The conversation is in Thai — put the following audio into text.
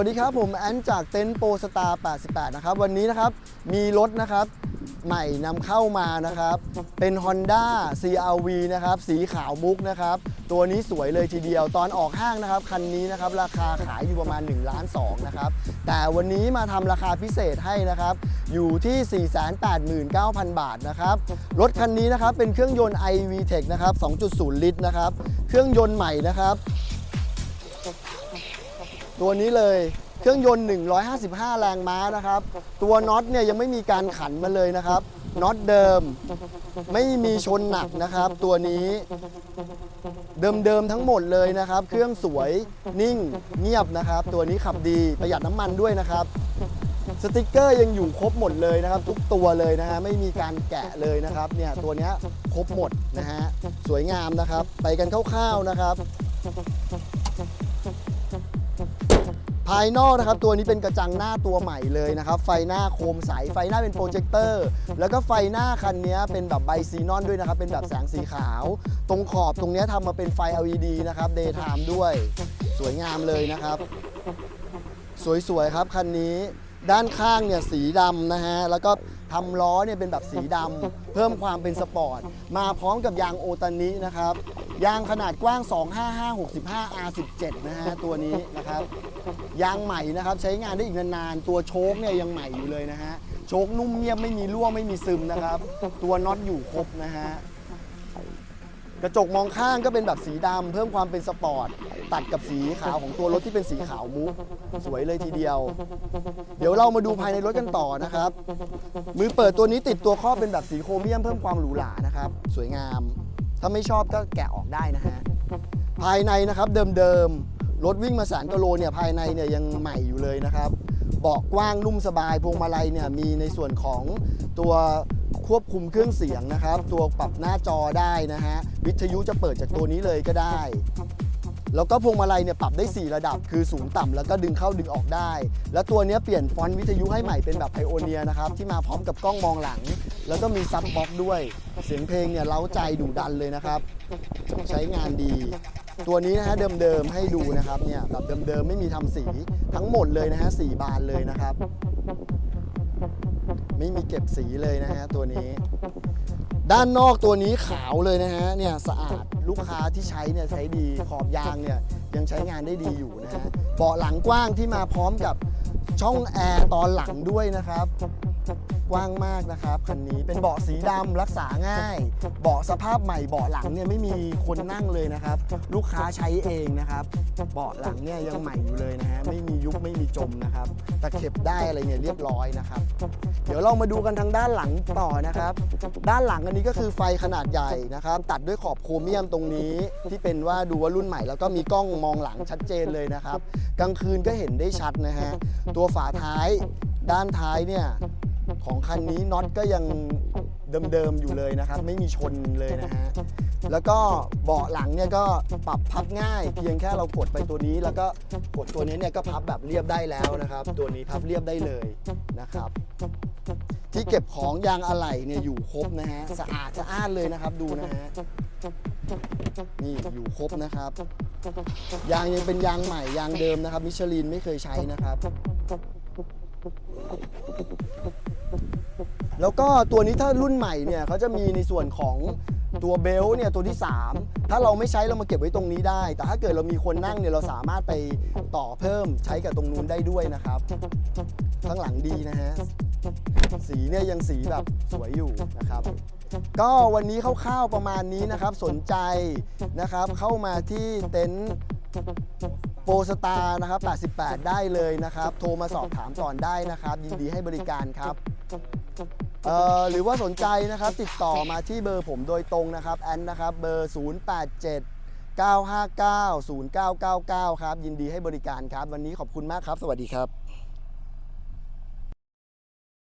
สวัสดีครับผมแอนจากเต็นโปสตาร์88 นะครับ วันนี้นะครับมีรถนะครับใหม่นำเข้ามานะครับ เป็น Honda CRV นะครับสีขาวมุกนะครับ ตัวนี้สวยเลยทีเดียวตอนออกห้างนะครับ คันนี้นะครับราคาขายอยู่ประมาณ1ล้าน2นะครับ แต่วันนี้มาทำราคาพิเศษให้นะครับ อยู่ที่ 489,000 บาทนะครับ รถคันนี้นะครับเป็นเครื่องยนต์ iVTEC นะครับ 2.0 ลิตรนะครับ เครื่องยนต์ใหม่นะครับ ตัวนี้เลยเครื่องยนต์ 155 แรงม้านะครับ ตัวน็อตเนี่ยยังไม่มีการขันมาเลยนะครับน็อตเดิม ไม่มีชนหนักนะครับ ตัวนี้ เดิมๆทั้งหมดเลยนะครับ เครื่องสวยนิ่งเงียบนะครับ ตัวนี้ขับดีประหยัดน้ำมันด้วยนะครับ สติกเกอร์ยังอยู่ครบหมดเลยนะครับ ทุกตัวเลยนะฮะไม่มีการแกะเลยนะครับเนี่ยตัวนี้ครบหมดนะฮะสวยงามนะครับ ไปกันคร่าวๆนะครับ ภายนอกนะครับตัวนี้เป็นกระจังหน้าตัวใหม่เลยนะครับไฟหน้าโคมใสไฟหน้าเป็นโปรเจคเตอร์แล้วก็ไฟหน้าคันนี้เป็นแบบไบซีนอนด้วยนะครับเป็นแบบแสงสีขาว ตรงขอบตรงนี้ทำมาเป็นไฟ LED นะครับ Daytime ด้วย สวยงามเลยนะครับ สวยๆครับคันนี้ด้านข้างเนี่ยสีดำนะฮะ แล้วก็ทำล้อเนี่ยเป็นแบบสีดำเพิ่มความเป็นสปอร์ต มาพร้อมกับยางโอตานินะครับ ยางขนาดกว้าง 255 65 R17 นะฮะตัวนี้นะครับ ยางใหม่นะครับใช้งานได้อีกนานๆ ตัวโชคเนี่ยยังใหม่อยู่เลยนะฮะ โชคนุ่มเงียบไม่มีรั่วไม่มีซึมนะครับ ตัวน็อตอยู่ครบนะฮะ กระจกมองข้างก็เป็นแบบสีดำเพิ่มความเป็นสปอร์ต ตัดกับสีขาวของตัวรถที่เป็นสีขาวมุกสวยเลยทีเดียว เดี๋ยวเรามาดูภายในรถกันต่อนะครับ มือเปิดตัวนี้ติดตัวครอบเป็นแบบสีโครเมียมเพิ่มความหรูหรานะครับ สวยงาม ถ้าไม่ชอบก็แกะออกได้นะฮะ ภายในนะครับเดิมๆ รถวิ่งมาแสนกิโลเนี่ยภายในเนี่ยยังใหม่อยู่เลยนะครับเบาะกว้างนุ่มสบายพวงมาลัยเนี่ยมีในส่วนของตัวควบคุมเครื่องเสียงนะครับ ตัวปรับหน้าจอได้นะฮะ วิทยุจะเปิดจากตัวนี้เลยก็ได้ แล้วก็พวงมาลัยเนี่ยปรับได้ 4 ระดับ คือสูงต่ำแล้วก็ดึงเข้าดึงออกได้ แล้วตัวเนี้ยเปลี่ยนฟอนต์วิทยุให้ใหม่เป็นแบบไพโอเนียนะครับที่มาพร้อมกับกล้องมองหลัง แล้วก็มีซับบ็อกด้วย เสียงเพลงเนี่ยเล้าใจดุดันเลยนะครับ ใช้งานดี ตัวนี้นะฮะเดิมๆให้ดูนะครับเนี่ยแบบเดิมๆไม่มีทำสีทั้งหมดเลยนะฮะสีบานเลยนะครับ ไม่มีเก็บสีเลยนะฮะตัวนี้ ด้านนอกตัวนี้ขาวเลยนะฮะเนี่ยสะอาด ลูกค้าที่ใช้เนี่ยใช้ดีขอบยางเนี่ยยังใช้งานได้ดีอยู่นะฮะเบาะหลังกว้างที่มาพร้อมกับช่องแอร์ตอนหลังด้วยนะครับ กว้างมากนะครับคันนี้เป็นเบาะสีดำรักษาง่าย เบาะสภาพใหม่เบาะหลังเนี่ยไม่มีคนนั่งเลยนะครับ ลูกค้าใช้เองนะครับ เบาะหลังเนี่ยยังใหม่อยู่เลยนะฮะไม่มียุบไม่มีจมนะครับตะเข็บได้อะไรเนี่ยเรียบร้อยนะครับ เดี๋ยวเรามาดูกันทางด้านหลังต่อนะครับ ด้านหลังอันนี้ก็คือไฟขนาดใหญ่นะครับ ตัดด้วยขอบโครเมียมตรงนี้ ที่เป็นว่าดูว่ารุ่นใหม่แล้วก็มีกล้องมองหลังชัดเจนเลยนะครับ กลางคืนก็เห็นได้ชัดนะฮะตัวฝาท้ายด้านท้ายเนี่ย ของคันนี้น็อตก็ยังเดิมๆอยู่เลยนะครับ ไม่มีชนเลยนะฮะแล้วก็เบาะหลังเนี่ยก็ปรับพับง่าย เพียงแค่เรากดไปตัวนี้ แล้วก็กดตัวนี้เนี่ยก็พับแบบเรียบได้แล้วนะครับ ตัวนี้พับเรียบได้เลยนะครับ ที่เก็บของยางอะไหล่เนี่ยอยู่ครบนะฮะสะอาดสะอ้านเลยนะครับ ดูนะฮะนี่อยู่ครบนะครับ ยางยังเป็นยางใหม่ยางเดิมนะครับ มิชลินไม่เคยใช้นะครับ แล้วก็ตัวนี้ถ้ารุ่นใหม่เนี่ยเขาจะมีในส่วนของตัวเบลต์เนี่ยตัวที่ 3 ถ้าเราไม่ใช้เรามาเก็บไว้ตรงนี้ได้ แต่ถ้าเกิดเรามีคนนั่งเนี่ยเราสามารถไปต่อเพิ่มใช้กับตรงนู้นได้ด้วยนะครับข้างหลังดีนะฮะสีเนี่ยยังสีแบบสวยอยู่นะครับ ก็วันนี้คร่าวๆประมาณนี้นะครับ สนใจนะครับเข้ามาที่เต็นท์ โปสตาร์นะครับ 88 ได้เลยนะครับ โทรมาสอบถามก่อนได้นะครับ ยินดีให้บริการครับหรือว่าสนใจนะครับติดต่อมาที่เบอร์ผมโดยตรงนะครับแอนนะครับเบอร์ 087 959 0999 ครับ ยินดีให้บริการครับ วันนี้ขอบคุณมากครับ สวัสดีครับ